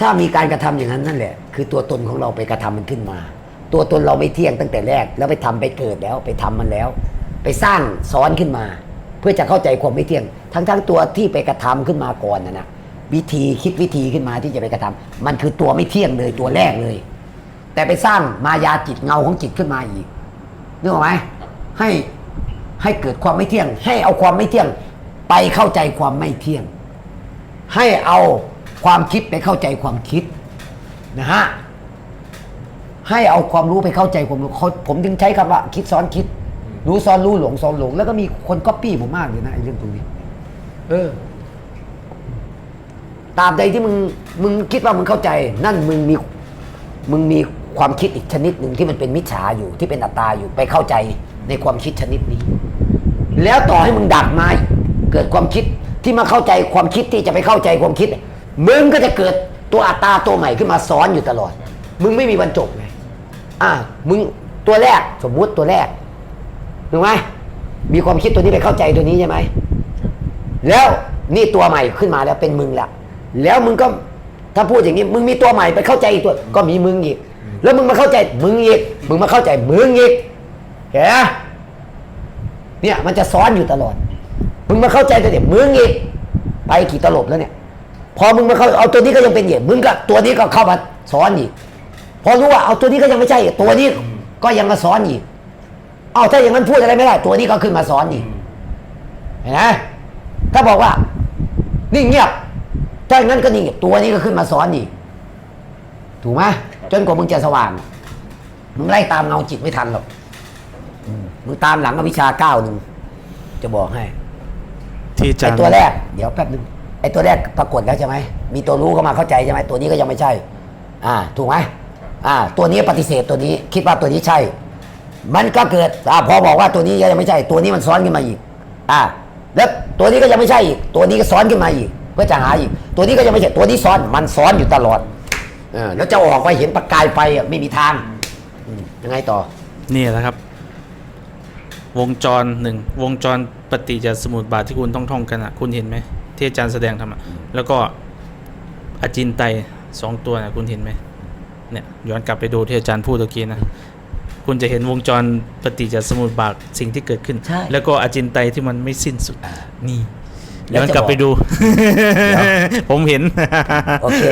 ถ้ามีการกระทำอย่างนั้นนั่นแหละ คือตัวตนของเราไปกระทำมันขึ้นมา ตัวตนเราไม่เที่ยงตั้งแต่แรก แล้วไปทำไปเกิดแล้วไปทำมันแล้ว ไปสร้างซ้อนขึ้นมา เพื่อจะเข้าใจความไม่เที่ยง ทั้งทั้งๆตัวที่ไปกระทำขึ้นมาก่อนนะนะวิธีคิดวิธีขึ้นมาที่จะไปกระทำมันคือตัวไม่เที่ยงเลยตัวแรกเลย แต่ไปสร้างมายาจิตเงาของจิตขึ้นมาอีกนึกออกไหมให้ให้เกิดความไม่เที่ยง ให้เอาความไม่เที่ยง ไปเข้าใจความไม่เที่ยง ให้เอา ความคิดไปเข้าใจความคิดนะฮะให้เอาความรู้ไปเข้าใจความรู้เขาผมถึงใช้คำว่าคิดซ้อนคิด รู้ซ้อนรู้หลงซ้อนหลง แล้วก็มีคนก๊อปปี้ผมมากเลยนะไอ้เรื่องตรงนี้ เออตามใดที่มึงมึงคิดว่ามึงเข้าใจ นั่นมึงมีมึงมีความคิดอีกชนิดหนึ่งที่มันเป็นมิจฉาอยู่ที่เป็นอัตตาอยู่ไปเข้าใจในความคิดชนิดนี้ แล้วต่อให้มึงดักไม้เกิดความคิดที่มาเข้าใจความคิดที่จะไปเข้าใจความคิด มึงก็จะเกิดตัวอัตตาตัวใหม่ขึ้นมาซ้อนอยู่ตลอด มึงไม่มีวันจบไงอ่ามึงตัวแรกสมมุติตัวแรกถูกไหมมีความคิดตัวนี้ไปเข้าใจตัวนี้ใช่ไหมแล้วนี่ตัวใหม่ขึ้นมาแล้วเป็นมึงละแล้วมึงก็ถ้าพูดอย่างนี้มึงมีตัวใหม่ไปเข้าใจอีกตัวก็มีมึงอีก แล้วมึงมาเข้าใจมึงอีกมึงมาเข้าใจมึงอีกเห็นเนี่ยมันจะซ้อนอยู่ตลอด มึงมาเข้าใจตัวเดียวมึงอีกไปกี่ตลบแล้วเนี่ย พอมึงมาเข้าเอาตัวนี้ก็ยังเป็นเหยียบมึงก็ตัวนี้ก็เข้ามาซ้อนอีก พอรู้ว่าเอาตัวนี้ก็ยังไม่ใช่อีกตัวนี้ก็ยังมาซ้อนอีก เอาถ้าอย่างนั้นพูดอะไรไม่ได้ ตัวนี้ก็ขึ้นมาซ้อนอีกเห็นไหมถ้าบอกว่านิ่งเงียบถ้าอย่างนั้นก็นิ่งเงียบตัวนี้ก็ขึ้นมาซ้อนอีก ถูกไหมจนกว่ามึงจะสว่างมึงไล่ตามเงาจิตไม่ทันหรอกอืมมึงตามหลังอวิชชาเก้าหนึ่งจะบอกให้ ที่อาจาไอรย์ตัวแรก เดี๋ยวแป๊บนึง ไอตัวแรกปรากฏแล้วใช่ไหมมีตัวรู้เข้ามาเข้าใจใช่ไหมตัวนี้ก็ยังไม่ใช่ อ่า ถูกไหมอ่า ตัวนี้ปฏิเสธตัวนี้ คิดว่าตัวนี้ใช่ มันก็เกิดอ่าพอบอกว่าตัวนี้ยังไม่ใช่ ตัวนี้มันซ้อนขึ้นมาอีก อ่า แล้วตัวนี้ก็ยังไม่ใช่อีก ตัวนี้ก็ซ้อนขึ้นมาอีก เพื่อจะหาอีก ตัวนี้ก็ยังไม่ใช่ตัวนี้ซ้อน มันซ้อนอยู่ตลอดเออแล้วจะออกไปเห็นประกายไฟอะไม่มีทางยังไงต่อ นี่แหละครับ วงจรหนึ่งวงจรปฏิจจสมุปบาทที่คุณต้องท่องกันอะ คุณเห็นไหม ที่อาจารย์แสดงทำอะแล้วก็อจินไตยสองตัวนะคุณเห็นไหมเนี่ยย้อนกลับไปดูที่อาจารย์พูดตะกี้นะคุณจะเห็นวงจรปฏิจจสมุปบาทสิ่งที่เกิดขึ้น ใช่ แล้วก็อจินไตยที่มันไม่สิ้นสุดนี่แล้วย้อนจะกลับไปบอกดูเดี๋ยวผมเห็น โอเค